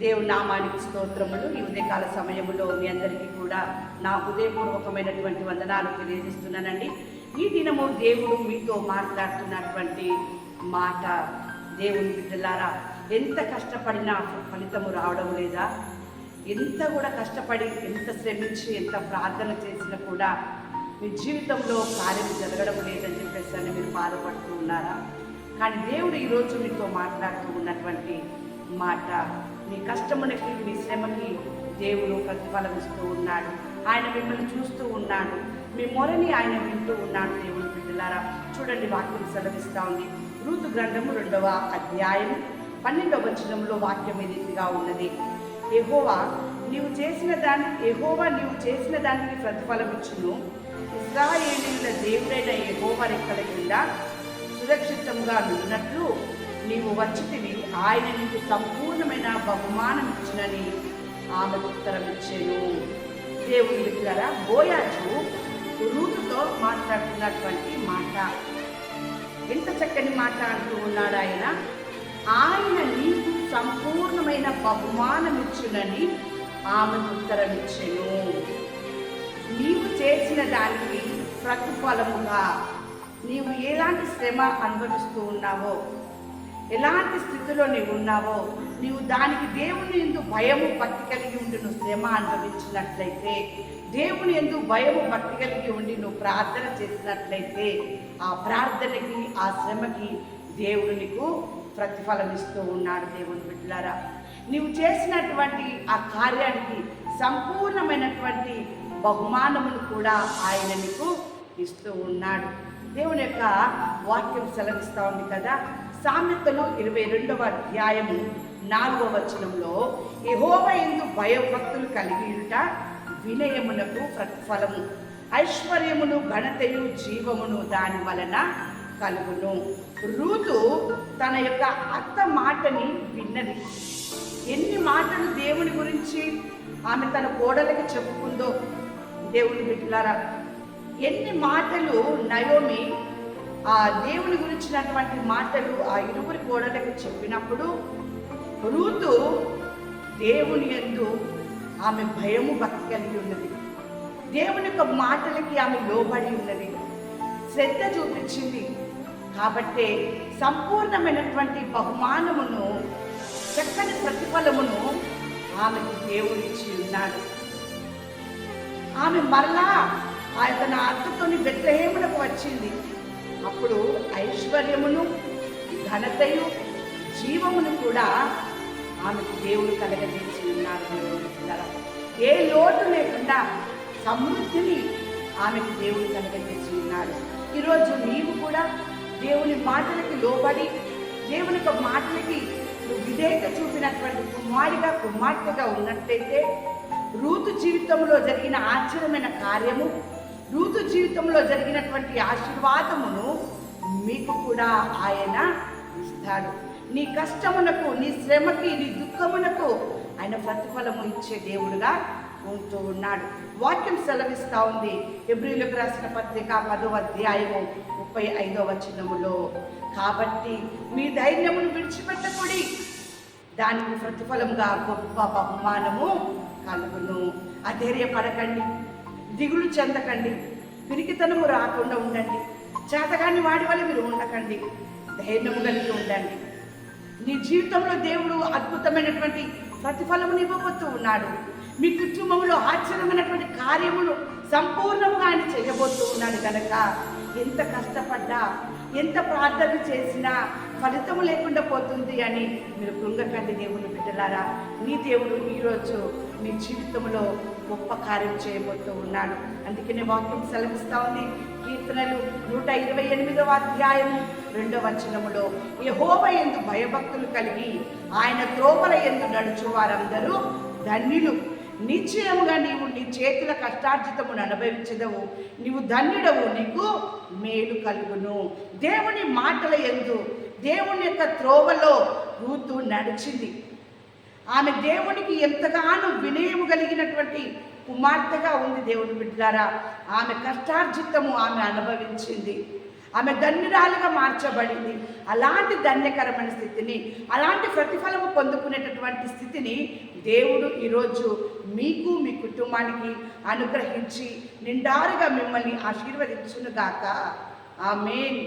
దేవుని నామానికి స్తోత్రములు. ఈ ఉదయకాల సమయంలో మీ అందరికీ కూడా నా హృదయపూర్వకమైనటువంటి వందనాలు తెలియజేస్తున్నానండి. ఈ దినము దేవుడు మీతో మాట్లాడుతున్నటువంటి మాట. దేవుని బిడ్డలారా ఎంత కష్టపడినా ఫలితము రావడం లేదా? ఎంత కూడా కష్టపడి ఎంత శ్రమించి ఎంత ప్రార్థన చేసినా కూడా మీ జీవితంలో కార్యం జరగడం లేదని చెప్పేసి మీరు బాధపడుతూ ఉన్నారా? కానీ దేవుడు ఈరోజు మీతో మాట్లాడుతూ ఉన్నటువంటి మాట. మీ కష్టమునకి మీ శ్రమకి దేవుడు ప్రతిఫలం ఇస్తూ ఉన్నాడు. ఆయన మిమ్మల్ని చూస్తూ ఉన్నాడు. మీ మొరని ఆయన వింటూ ఉన్నాడు దేవుడు బిడ్డలారా. చూడండి వాక్యం సెలవిస్తూ ఉంది. ఋతు గ్రంథము రెండవ అధ్యాయం పన్నెండవ వచనంలో వాక్యం ఈ రీతిగా ఉన్నది. ఎహోవా నీవు చేసిన దాని ఎహోవా నీవు చేసిన దానికి ప్రతిఫలమిచ్చును ఇస్రాయేలీల దేవుడైన ఎహోవా రెక్కల కింద సురక్షితంగా నున్నట్లు నీవు వచ్చితివి. ఆయన నీకు సంపూర్ణమైన బహుమానం ఇచ్చినని ఆమె ఉత్తరం ఇచ్చాను దేవుని దగ్గర బోయాజు రూతుతో మాట్లాడుతున్నటువంటి మాట. ఎంత చక్కని మాట అంటూ ఉన్నాడు ఆయన. ఆయన నీకు సంపూర్ణమైన బహుమానం ఇచ్చునని ఆమె ఉత్తరం ఇచ్చాను నీవు చేసిన దానికి ప్రతిఫలముగా నీవు ఎలాంటి శ్రమ అనుభవిస్తూ ఉన్నావో ఎలాంటి స్థితిలో నీవు ఉన్నావో నీవు దానికి దేవుని ఎందు భయము భక్తి కలిగి ఉండి నువ్వు శ్రమ అనుభవించినట్లయితే దేవుని ఎందు భయము భక్తి కలిగి ఉండి నువ్వు ప్రార్థన చేసినట్లయితే ఆ ప్రార్థనకి ఆ శ్రమకి దేవుడు నీకు ప్రతిఫలం ఇస్తూ ఉన్నాడు దేవుని బిడ్డలారా. నీవు చేసినటువంటి ఆ కార్యానికి సంపూర్ణమైనటువంటి బహుమానమును కూడా ఆయన నీకు ఇస్తూ ఉన్నాడు. దేవుని యొక్క వాక్యం సెలవిస్తూ ఉంది కదా సామెతలు ఇరవై రెండవ అధ్యాయము నాలుగవ వచనంలో యహోవ ఎందు భయభక్తులు కలిగి ఉంట వినయమునకు ప్రతిఫలము. ఐశ్వర్యమును ఘనతయు జీవమును దాని వలన కలుగును. రూతు తన యొక్క అత్త మాటని విన్నది. ఎన్ని మాటలు దేవుని గురించి ఆమె తన కోడలికి చెప్పుకుందో దేవుని బిడ్డలారా ఎన్ని మాటలు నయోమి ఆ దేవుని గురించినటువంటి మాటలు ఆ ఇరువురి కోడలకు చెప్పినప్పుడు రూతు దేవుని ఎందు ఆమె భయము భక్తి కలిగి ఉన్నది. దేవుని యొక్క మాటలకి ఆమె లోబడి ఉన్నది. శ్రద్ధ చూపించింది. కాబట్టే సంపూర్ణమైనటువంటి బహుమానమును చక్కని ప్రతిఫలమును ఆమెకు దేవుడిచ్చి ఉన్నాడు. ఆమె మరలా ఆ యొక్క నా అత్తతోని వచ్చింది. అప్పుడు ఐశ్వర్యమును ఘనతయు జీవమును కూడా ఆమెకు దేవుడు కలగజేసి ఉన్నారు ఏ లోటు లేకుండా సమృద్ధిని ఆమెకు దేవుడు కలగజేసి ఉన్నాడు ఈరోజు నీవు కూడా దేవుని మాటలకి లోబడి దేవుని యొక్క మాటలకి నువ్వు విధేయత చూపినటువంటి కుమారిగా కుమార్తెగా ఉన్నట్లయితే రూతు జీవితంలో జరిగిన ఆశ్చర్యమైన కార్యము రూతు జీవితంలో జరిగినటువంటి ఆశీర్వాదమును మీకు కూడా ఆయన ఇస్తాడు. నీ కష్టమునకు నీ శ్రమకి నీ దుఃఖమునకు ఆయన ప్రతిఫలము ఇచ్చే దేవుడుగా ఉంటూ ఉన్నాడు. వాక్యం సెలవిస్తూ ఉంది. ఎబ్రిలకు రాసిన పత్రిక పదో అధ్యాయము ముప్పై ఐదో వచనములో కాబట్టి మీ ధైర్యమును విడిచిపెట్టకుడి. దానికి ప్రతిఫలంగా గొప్ప బహుమానము కలుగును. అధైర్యపడకండి. దిగులు చెందకండి. పిరికితనము రాకుండా ఉండండి. చేతగాని వాడి వల్ల మీరు ఉండకండి. ధైర్యము కలిగి ఉండండి. నీ జీవితంలో దేవుడు అద్భుతమైనటువంటి ప్రతిఫలమును ఇవ్వబోతూ ఉన్నాడు. మీ కుటుంబంలో ఆశ్చర్యమైనటువంటి కార్యములు సంపూర్ణంగా ఆయన చేయబోతూ ఉన్నాడు కనుక ఎంత కష్టపడ్డా ఎంత ప్రార్థన చేసినా ఫలితము లేకుండా పోతుంది అని మీరు కృంగకండి దేవుని బిడ్డలారా. నీ దేవుడు ఈరోజు మీ జీవితంలో గొప్ప కార్యం చేయబోతూ ఉన్నాడు. అందుకనే వాక్యం సెలవిస్తా ఉంది. కీర్తనలు నూట ఇరవై ఎనిమిదవ అధ్యాయము రెండవ వచనములో యహోవ ఎందు భయభక్తులు కలిగి ఆయన త్రోవల ఎందు నడుచు వారందరూ ధన్యులు. నిశ్చయముగా నీవు నీ చేతుల కష్టార్జితమును అనుభవించదవు. నీవు ధన్యుడవు నీకు మేలు కలుగును. దేవుని మాటల ఎందు దేవుని యొక్క త్రోవలో రూతు నడిచింది. ఆమె దేవునికి ఎంతగానో వినయము కలిగినటువంటి కుమార్తెగా ఉంది దేవుని బిడ్డారా. ఆమె కష్టార్జితము ఆమె అనుభవించింది. ఆమె ధన్యురాలుగా మార్చబడింది. అలాంటి ధన్యకరమైన స్థితిని అలాంటి ప్రతిఫలము పొందుకునేటటువంటి స్థితిని దేవుడు ఈరోజు మీకు మీ కుటుంబానికి అనుగ్రహించి నిండారుగా మిమ్మల్ని ఆశీర్వదించునుగాక. ఆమె